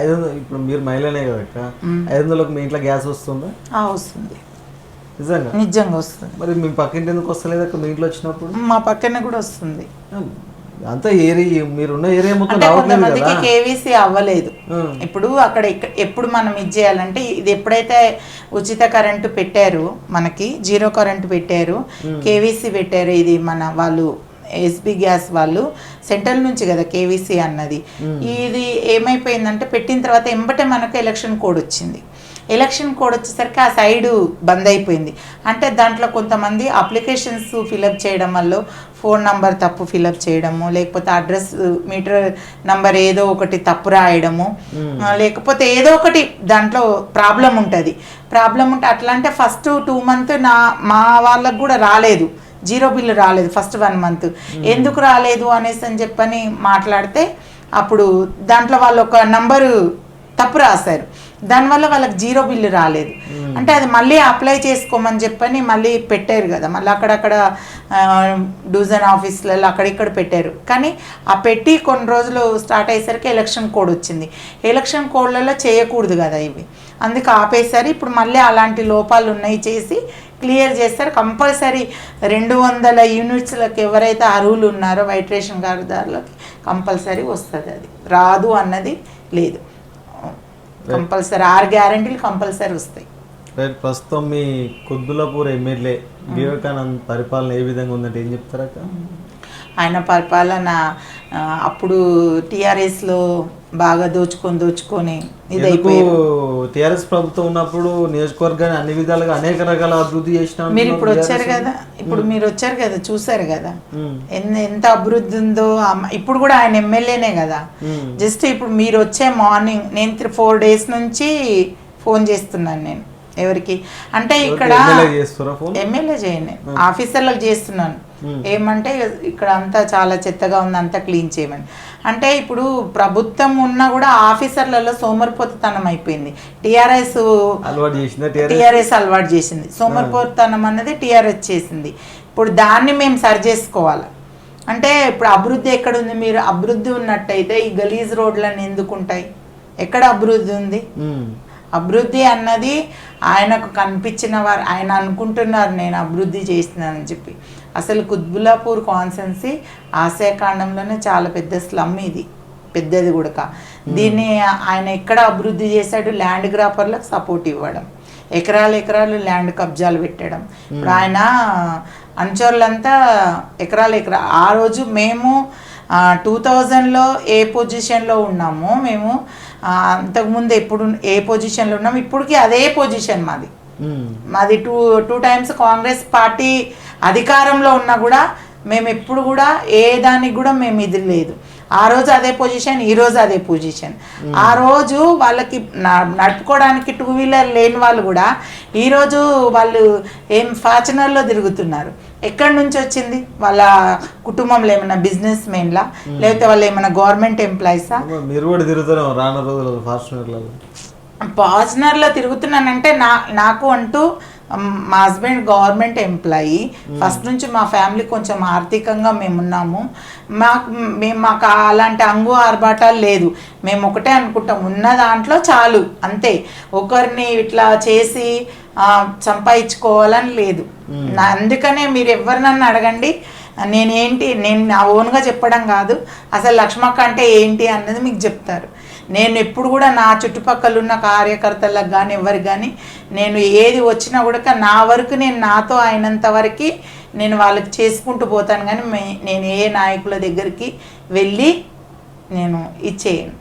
ఐదు వందలు ఇప్పుడు మీరు మహిళనే కదా అక్క. ఐదు వందలకు మీ ఇంట్లో గ్యాస్ వస్తుందా? వస్తుంది. నిజంగా? నిజంగా వస్తుంది. మరి మీ పక్కింటి ఎందుకు వస్తలేదు మీ ఇంట్లో వచ్చినప్పుడు? మా పక్కన కూడా వస్తుంది. అంతా ఏరియా మీరున్న ఏరియా మొత్తం కొంతమందికి కేవీసీ అవ్వలేదు. ఇప్పుడు అక్కడ ఎప్పుడు మనం ఇది చేయాలంటే ఇది ఎప్పుడైతే ఉచిత కరెంటు పెట్టారు మనకి జీరో కరెంటు పెట్టారు కేవీసీ పెట్టారు ఇది మన వాళ్ళు ఎస్బి గ్యాస్ వాళ్ళు సెంట్రల్ నుంచి కదా కేవీసీ అన్నది. ఇది ఏమైపోయిందంటే పెట్టిన తర్వాత ఎంబటే మనకు ఎలక్షన్ కోడ్ వచ్చింది. ఎలక్షన్ కోడ్ వచ్చేసరికి ఆ సైడ్ బంద్ అయిపోయింది. అంటే దాంట్లో కొంతమంది అప్లికేషన్స్ ఫిలప్ చేయడం వల్ల ఫోన్ నంబర్ తప్పు ఫిలప్ చేయడము లేకపోతే అడ్రస్ మీటర్ నంబర్ ఏదో ఒకటి తప్పు రాయడము లేకపోతే ఏదో ఒకటి దాంట్లో ప్రాబ్లం ఉంటుంది. ప్రాబ్లం ఉంటే అట్లా అంటే ఫస్ట్ టూ మంత్ నా మా వాళ్ళకు కూడా రాలేదు. జీరో బిల్లు రాలేదు ఫస్ట్ వన్ మంత్. ఎందుకు రాలేదు అనేసి అని చెప్పని మాట్లాడితే అప్పుడు దాంట్లో వాళ్ళు ఒక నంబరు తప్పు రాశారు. దానివల్ల వాళ్ళకి జీరో బిల్లు రాలేదు. అంటే అది మళ్ళీ అప్లై చేసుకోమని చెప్పని మళ్ళీ పెట్టారు కదా. మళ్ళీ అక్కడక్కడ డివిజన్ ఆఫీసులలో అక్కడిక్కడ పెట్టారు. కానీ ఆ పెట్టి కొన్ని రోజులు స్టార్ట్ అయ్యేసరికి ఎలక్షన్ కోడ్ వచ్చింది. ఎలక్షన్ కోడ్లలో చేయకూడదు కదా ఇవి. అందుకే ఆపేశారు. ఇప్పుడు మళ్ళీ అలాంటి లోపాలు ఉన్నాయి చేసి క్లియర్ చేస్తారు. కంపల్సరీ రెండు వందల యూనిట్స్లకు ఎవరైతే అర్హులు ఉన్నారో వైట్ రేషన్ కార్డుదారులకి కంపల్సరీ వస్తుంది అది. రాదు అన్నది లేదు. కంపల్సరీ ఆరు గ్యారంటీలు కంపల్సరీ వస్తాయి. రైట్ ప్రస్తుతం మీ కుద్దులపూర్ ఎమ్మెల్యే వివేకానంద్ పరిపాలన ఏ విధంగా ఉందంటే ఏం చెప్తారక్క? ఆయన పరిపాలన అప్పుడు టీఆర్ఎస్లో బాగా దోచుకొని దోచుకొని ఇదైపోయారు. టిఆర్ఎస్ ప్రభుత్వం ఉన్నప్పుడు నియోజకవర్గాన్ని అన్ని విధాలుగా అనేక రకాల అభివృద్ధి చేసిన మీరు ఇప్పుడు వచ్చారు కదా ఇప్పుడు మీరు వచ్చారు కదా చూసారు కదా. ఎంత అభివృద్ధి ఉందో ఇప్పుడు కూడా ఆయన ఎమ్మెల్యేనే కదా. జస్ట్ ఇప్పుడు మీరు వచ్చే మార్నింగ్ నేను త్రీ ఫోర్ డేస్ నుంచి ఫోన్ చేస్తున్నాను నేను. ఎవరికి? అంటే ఇక్కడ ఎమ్మెల్యే చేయను ఆఫీసర్లకు చేస్తున్నాను. ఏమంటే ఇక్కడ అంతా చాలా చెత్తగా ఉంది అంతా క్లీన్ చేయమని. అంటే ఇప్పుడు ప్రభుత్వం ఉన్నా కూడా ఆఫీసర్లలో సోమరిపోతుతనం అయిపోయింది. TRS TRS? అలవాటు చేసింది. సోమరిపోతనం అన్నది టీఆర్ఎస్ చేసింది. ఇప్పుడు దాన్ని మేము సరి చేసుకోవాలి? అంటే ఇప్పుడు అభివృద్ధి ఎక్కడ ఉంది మీరు అభివృద్ధి ఉన్నట్టయితే ఈ గలీజ్ రోడ్లను ఎందుకు ఉంటాయి ఎక్కడ అభివృద్ధి ఉంది? అభివృద్ధి అన్నది ఆయనకు కనిపించిన వారు ఆయన అనుకుంటున్నారు నేను అభివృద్ధి చేస్తున్నానని చెప్పి. అసలు కుత్బులాపూర్ కాన్సెన్సీ ఆశయకాండంలోనే చాలా పెద్ద స్లమ్ ఇది పెద్దది కూడా దీన్ని ఆయన ఎక్కడ అభివృద్ధి చేశాడు? ల్యాండ్ గ్రాపర్లకు సపోర్ట్ ఇవ్వడం ఎకరాలు ఎకరాలు ల్యాండ్ కబ్జాలు పెట్టడం. ఇప్పుడు ఆయన అంచోర్లంతా ఎకరాలు ఎకరా ఆ రోజు మేము టూ థౌజండ్లో ఏ పొజిషన్లో ఉన్నామో మేము అంతకుముందు ఎప్పుడు ఏ పొజిషన్లో ఉన్నాము ఇప్పటికీ అదే పొజిషన్ మాది. మాది two two times Congress party అధికారంలో ఉన్నా కూడా మేము ఎప్పుడు కూడా ఏ దానికి కూడా మేము ఇది లేదు. ఆ రోజు అదే పొజిషన్ ఈ రోజు అదే పొజిషన్ ఆ రోజు వాళ్ళకి నడుపుకోవడానికి టూ వీలర్ లేని వాళ్ళు కూడా ఈ రోజు వాళ్ళు ఏం ఫార్చునర్లో తిరుగుతున్నారు. ఎక్కడి నుంచి వచ్చింది? వాళ్ళ కుటుంబంలో ఏమైనా బిజినెస్ మెయిన్లా లేకపోతే వాళ్ళు ఏమైనా గవర్నమెంట్ ఎంప్లాయీసా మీరు కూడా తిరుగుతారు రానున్న రోజులు ఫార్చునర్లలో పార్ట్నర్లో తిరుగుతున్నానంటే నా నాకు అంటూ మ్, మా హస్బెండ్ గవర్నమెంట్ ఎంప్లాయీ ఫస్ట్ నుంచి మా ఫ్యామిలీ కొంచెం ఆర్థికంగా మేము ఉన్నాము మాకు మేము మాకు అలాంటి అంగు ఆర్భాటాలు లేదు. మేము ఒకటే అనుకుంటాం ఉన్న దాంట్లో చాలు అంతే. ఒకరిని ఇట్లా చేసి సంపాదించుకోవాలని లేదు. నా అందుకనే మీరు ఎవరు నన్ను అడగండి. నేనేంటి నేను నా ఓన్గా చెప్పడం కాదు. అసలు లక్ష్మక్క అంటే ఏంటి అన్నది మీకు చెప్తారు. నేను ఎప్పుడు కూడా నా చుట్టుపక్కల ఉన్న కార్యకర్తలకు కానీ ఎవరికి కానీ నేను ఏది వచ్చినా కూడా నా వరకు నేను నాతో అయినంత వరకు నేను వాళ్ళకి చేసుకుంటూ పోతాను. కానీ మే- నేను ఏ నాయకుల దగ్గరికి వెళ్ళి నేను ఇచ్చేయను.